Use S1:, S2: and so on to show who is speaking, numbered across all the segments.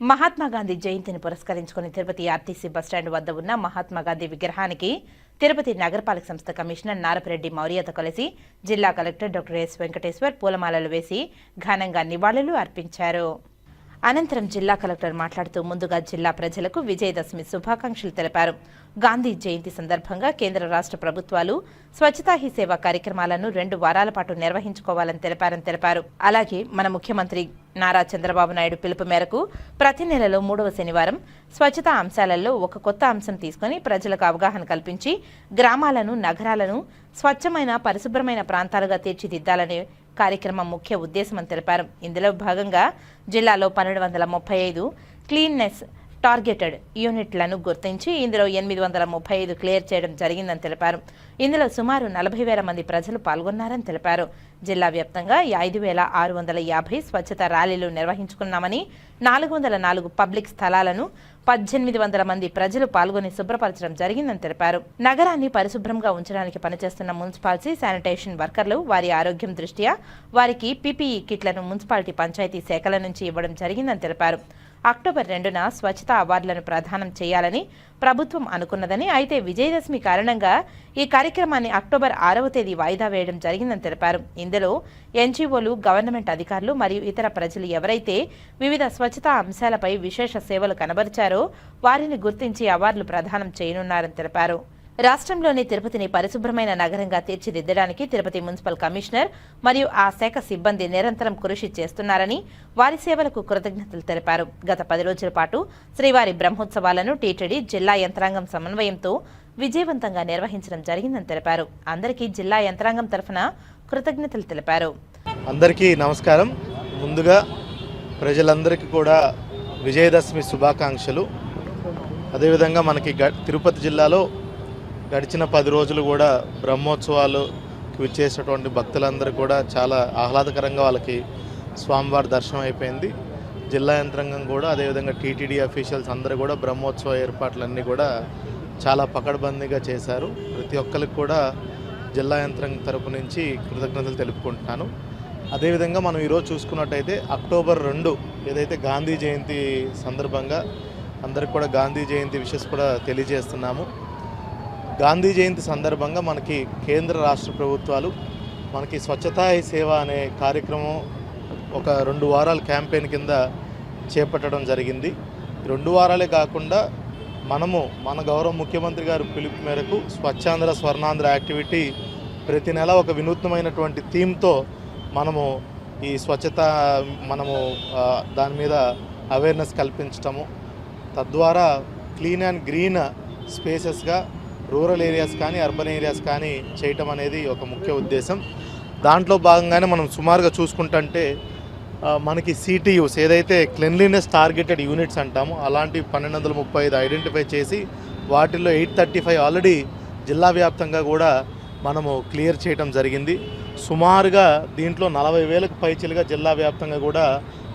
S1: మహాత్మా గాంధీ జయంతిని పురస్కరించుకుని Tirupati RTC bus stand వద్ద ఉన్న మహాత్మాగాంధీ విగ్రహానికి తిరుపతి నగరపాలక సంస్థ కమిషనర్ నారపరెడ్డి మౌర్యతో కలిసి జిల్లా కలెక్టర్ డాక్టర్ ఎస్ వెంకటేశ్వర్ పూలమాలలు వేసి ఘనంగా నివాళులు అర్పించారు. అనంతరం జిల్లా కలెక్టర్ మాట్లాడుతూ ముందుగా జిల్లా ప్రజలకు విజయదశమి శుభాకాంక్షలు తెలిపారు. గాంధీ జయంతి సందర్భంగా కేంద్ర రాష్ట్ర ప్రభుత్వాలు స్వచ్ఛతా హీ సేవ కార్యక్రమాలను రెండు వారాల పాటు నిర్వహించుకోవాలని తెలిపారని తెలిపారు. అలాగే మన ముఖ్యమంత్రి నారా చంద్రబాబు నాయుడు పిలుపు మేరకు ప్రతి నెలలో మూడవ శనివారం స్వచ్ఛతా అంశాలలో ఒక కొత్త అంశం తీసుకుని ప్రజలకు అవగాహన కల్పించి గ్రామాలను నగరాలను స్వచ్ఛమైన పరిశుభ్రమైన ప్రాంతాలుగా తీర్చిదిద్దాలనే కార్యక్రమం ముఖ్య ఉద్దేశమని తెలిపారు. ఇందులో భాగంగా జిల్లాలో పన్నెండు వందల ముప్పై ఐదు క్లీన్నెస్ టార్గెటెడ్ యూనిట్లను గుర్తించి ఇందులో ఎనిమిది వందల ముప్పై ఐదు క్లియర్ చేయడం జరిగిందని తెలిపారు. ఇందులో సుమారు నలభై వేల మంది ప్రజలు పాల్గొన్నారని తెలిపారు. జిల్లా వ్యాప్తంగా ఐదు వేల ఆరు వందల యాభై స్వచ్ఛత ర్యాలీలు నిర్వహించుకున్నామని నాలుగు వందల నాలుగు పబ్లిక్ స్థలాలను పద్దెనిమిది వందల మంది ప్రజలు పాల్గొని శుభ్రపరచడం జరిగిందని తెలిపారు. నగరాన్ని పరిశుభ్రంగా ఉంచడానికి పనిచేస్తున్న మున్సిపాలిటీ శానిటేషన్ వర్కర్లు వారి ఆరోగ్యం దృష్ట్యా వారికి పీపీఈ కిట్లను మున్సిపాలిటీ పంచాయతీ శాఖల నుంచి ఇవ్వడం జరిగిందని తెలిపారు. అక్టోబర్ రెండున స్వచ్ఛత అవార్డులను ప్రదానం చేయాలని ప్రభుత్వం అనుకున్నదని అయితే విజయదశమి కారణంగా ఈ కార్యక్రమాన్ని అక్టోబర్ ఆరవ తేదీ వాయిదా వేయడం జరిగిందని తెలిపారు. ఇందులో ఎన్జీఓలు గవర్నమెంట్ అధికారులు మరియు ఇతర ప్రజలు ఎవరైతే వివిధ స్వచ్ఛతా అంశాలపై విశేష సేవలు కనబరిచారో వారిని గుర్తించి అవార్డులు ప్రదానం చేయనున్నారని తెలిపారు. రాష్ట్రంలోని తిరుపతిని పరిశుభ్రమైన నగరంగా తీర్చిదిద్దడానికి తిరుపతి మున్సిపల్ కమిషనర్ మరియు ఆ శాఖ సిబ్బంది నిరంతరం కృషి చేస్తున్నారని వారి సేవలకు కృతజ్ఞతలు తెలిపారు. గత పది రోజుల పాటు శ్రీవారి బ్రహ్మోత్సవాలను టీటీడీ జిల్లా యంత్రాంగం సమన్వయంతో విజయవంతంగా నిర్వహించడం జరిగిందని తెలిపారు. అందరికీ జిల్లా యంత్రాంగం తరఫున కృతజ్ఞతలు తెలిపారు.
S2: అందరికీ నమస్కారం. ముందుగా ప్రజలందరికీ కూడా విజయదశమి శుభాకాంక్షలు. అదేవిధంగా మనకి గ తిరుపతి జిల్లాలో గడిచిన పది రోజులు కూడా బ్రహ్మోత్సవాలు విచ్చేసినటువంటి భక్తులందరూ కూడా చాలా ఆహ్లాదకరంగా వాళ్ళకి స్వామివారి దర్శనం అయిపోయింది. జిల్లా యంత్రాంగం కూడా అదేవిధంగా టీటీడీ అఫీషియల్స్ అందరూ కూడా బ్రహ్మోత్సవ ఏర్పాట్లన్నీ కూడా చాలా పకడ్బందీగా చేశారు. ప్రతి ఒక్కరికి కూడా జిల్లా యంత్రాంగం తరపు నుంచి కృతజ్ఞతలు తెలుపుకుంటున్నాను. అదేవిధంగా మనం ఈరోజు చూసుకున్నట్టయితే అక్టోబర్ రెండు ఏదైతే గాంధీ జయంతి సందర్భంగా అందరికి కూడా గాంధీ జయంతి విషెస్ కూడా తెలియజేస్తున్నాము. గాంధీ జయంతి సందర్భంగా మనకి కేంద్ర రాష్ట్ర ప్రభుత్వాలు మనకి స్వచ్ఛతా సేవ అనే కార్యక్రమం ఒక రెండు వారాల క్యాంపెయిన్ కింద చేపట్టడం జరిగింది. రెండు వారాలే కాకుండా మనము మన గౌరవ ముఖ్యమంత్రి గారు పిలుపు మేరకు స్వచ్ఛాంధ్ర స్వర్ణాంధ్ర యాక్టివిటీ ప్రతి నెల ఒక వినూత్నమైనటువంటి థీమ్తో మనము ఈ స్వచ్ఛత మనము దాని మీద అవేర్నెస్ కల్పించటము తద్వారా క్లీన్ అండ్ గ్రీన్ స్పేసెస్గా రూరల్ ఏరియాస్ కానీ అర్బన్ ఏరియాస్ కానీ చేయటం అనేది ఒక ముఖ్య ఉద్దేశం. దాంట్లో భాగంగానే మనం సుమారుగా చూసుకుంటుంటే మనకి సిటీయూస్ ఏదైతే క్లెన్లీనెస్ టార్గెటెడ్ యూనిట్స్ అంటామో అలాంటి పన్నెండు వందల ముప్పై ఐదు ఐడెంటిఫై చేసి వాటిల్లో ఎయిట్ థర్టీ ఫైవ్ ఆల్రెడీ జిల్లా వ్యాప్తంగా కూడా మనము క్లియర్ చేయడం జరిగింది. సుమారుగా దీంట్లో నలభై వేలకు పైచిలుగా జిల్లా వ్యాప్తంగా కూడా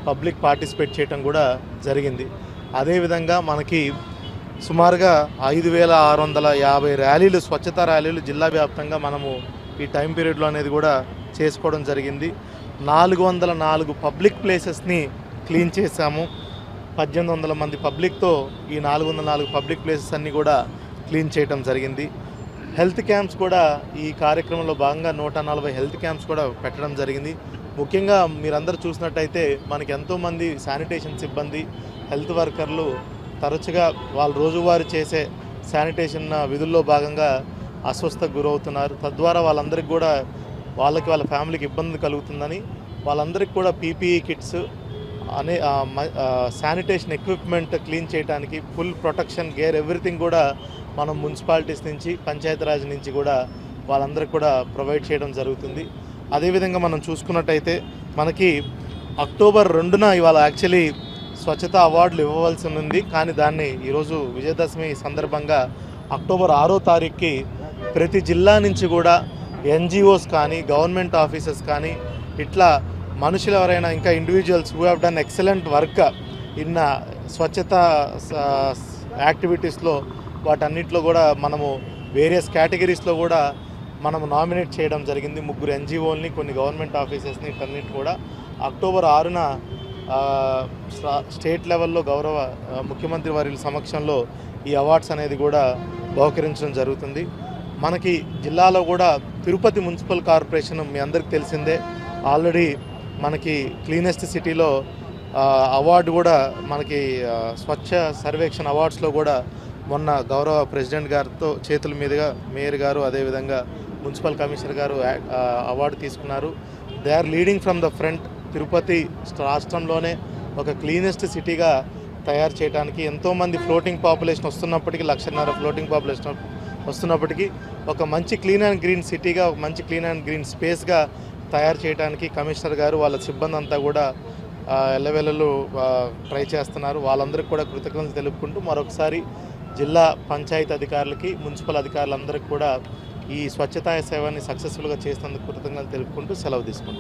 S2: పబ్లిక్ పార్టిసిపేట్ చేయడం కూడా జరిగింది. అదేవిధంగా మనకి సుమారుగా ఐదు వేల ఆరు వందల యాభై ర్యాలీలు స్వచ్ఛత ర్యాలీలు జిల్లా వ్యాప్తంగా మనము ఈ టైం పీరియడ్లో అనేది కూడా చేసుకోవడం జరిగింది. నాలుగు వందల నాలుగు పబ్లిక్ ప్లేసెస్ని క్లీన్ చేశాము. పద్దెనిమిది వందల మంది పబ్లిక్తో ఈ నాలుగు వందల నాలుగు పబ్లిక్ ప్లేసెస్ అన్నీ కూడా క్లీన్ చేయడం జరిగింది. హెల్త్ క్యాంప్స్ కూడా ఈ కార్యక్రమంలో భాగంగా నూట నలభై హెల్త్ క్యాంప్స్ కూడా పెట్టడం జరిగింది. ముఖ్యంగా మీరందరూ చూసినట్టయితే మనకి ఎంతోమంది శానిటేషన్ సిబ్బంది హెల్త్ వర్కర్లు తరచుగా వాళ్ళు రోజువారీ చేసే శానిటేషన్ విధుల్లో భాగంగా అస్వస్థకు గురవుతున్నారు. తద్వారా వాళ్ళందరికీ కూడా వాళ్ళకి వాళ్ళ ఫ్యామిలీకి ఇబ్బంది కలుగుతుందని వాళ్ళందరికీ కూడా పీపీఈ కిట్స్ అనే శానిటేషన్ ఎక్విప్మెంట్ క్లీన్ చేయడానికి ఫుల్ ప్రొటెక్షన్ గేర్ ఎవ్రీథింగ్ కూడా మనం మున్సిపాలిటీస్ నుంచి పంచాయతీరాజ్ నుంచి కూడా వాళ్ళందరికీ కూడా ప్రొవైడ్ చేయడం జరుగుతుంది. అదేవిధంగా మనం చూసుకున్నట్టయితే మనకి అక్టోబర్ రెండున ఇవాళ యాక్చువల్లీ స్వచ్ఛత అవార్డులు ఇవ్వవలసి ఉంది కానీ దాన్ని ఈరోజు విజయదశమి సందర్భంగా అక్టోబర్ ఆరో తారీఖుకి ప్రతి జిల్లా నుంచి కూడా ఎన్జిఓస్ కానీ గవర్నమెంట్ ఆఫీసెస్ కానీ ఇట్లా మనుషులు ఎవరైనా ఇంకా individuals who have done excellent work in swachhata యాక్టివిటీస్లో వాటన్నిటిలో కూడా మనము వేరియస్ కేటగిరీస్లో కూడా మనము నామినేట్ చేయడం జరిగింది. ముగ్గురు ఎన్జిఓల్ని కొన్ని గవర్నమెంట్ ఆఫీసెస్ని ఇటన్నిటి కూడా అక్టోబర్ ఆరున స్టేట్ లెవెల్లో గౌరవ ముఖ్యమంత్రి వారి సమక్షంలో ఈ అవార్డ్స్ అనేది కూడా బహుకరించడం జరుగుతుంది. మనకి జిల్లాలో కూడా తిరుపతి మున్సిపల్ కార్పొరేషన్ మీ అందరికీ తెలిసిందే. ఆల్రెడీ మనకి క్లీనెస్ట్ సిటీలో అవార్డు కూడా మనకి స్వచ్ఛ సర్వేక్షణ అవార్డ్స్లో కూడా మొన్న గౌరవ ప్రెసిడెంట్ గారితో చేతుల మీదుగా మేయర్ గారు అదేవిధంగా మున్సిపల్ కమిషనర్ గారు అవార్డు తీసుకున్నారు. They are leading from the front. Tirupati రాష్ట్రంలోనే ఒక క్లీనెస్ట్ సిటీగా తయారు చేయడానికి ఎంతోమంది ఫ్లోటింగ్ పాపులేషన్ వస్తున్నప్పటికీ లక్షన్నర ఫ్లోటింగ్ పాపులేషన్ వస్తున్నప్పటికీ ఒక మంచి క్లీన్ అండ్ గ్రీన్ సిటీగా ఒక మంచి క్లీన్ అండ్ గ్రీన్ స్పేస్గా తయారు చేయడానికి కమిషనర్ గారు వాళ్ళ సిబ్బంది అంతా కూడా ఎల్లవెల్లలు ట్రై చేస్తున్నారు. వాళ్ళందరికీ కూడా కృతజ్ఞతలు తెలుపుకుంటూ మరొకసారి జిల్లా పంచాయతీ అధికారులకి మున్సిపల్ అధికారులందరికీ కూడా ఈ స్వచ్ఛతా సేవని సక్సెస్ఫుల్గా చేసినందుకు కృతజ్ఞతలు తెలుపుకుంటూ సెలవు తీసుకుంటాం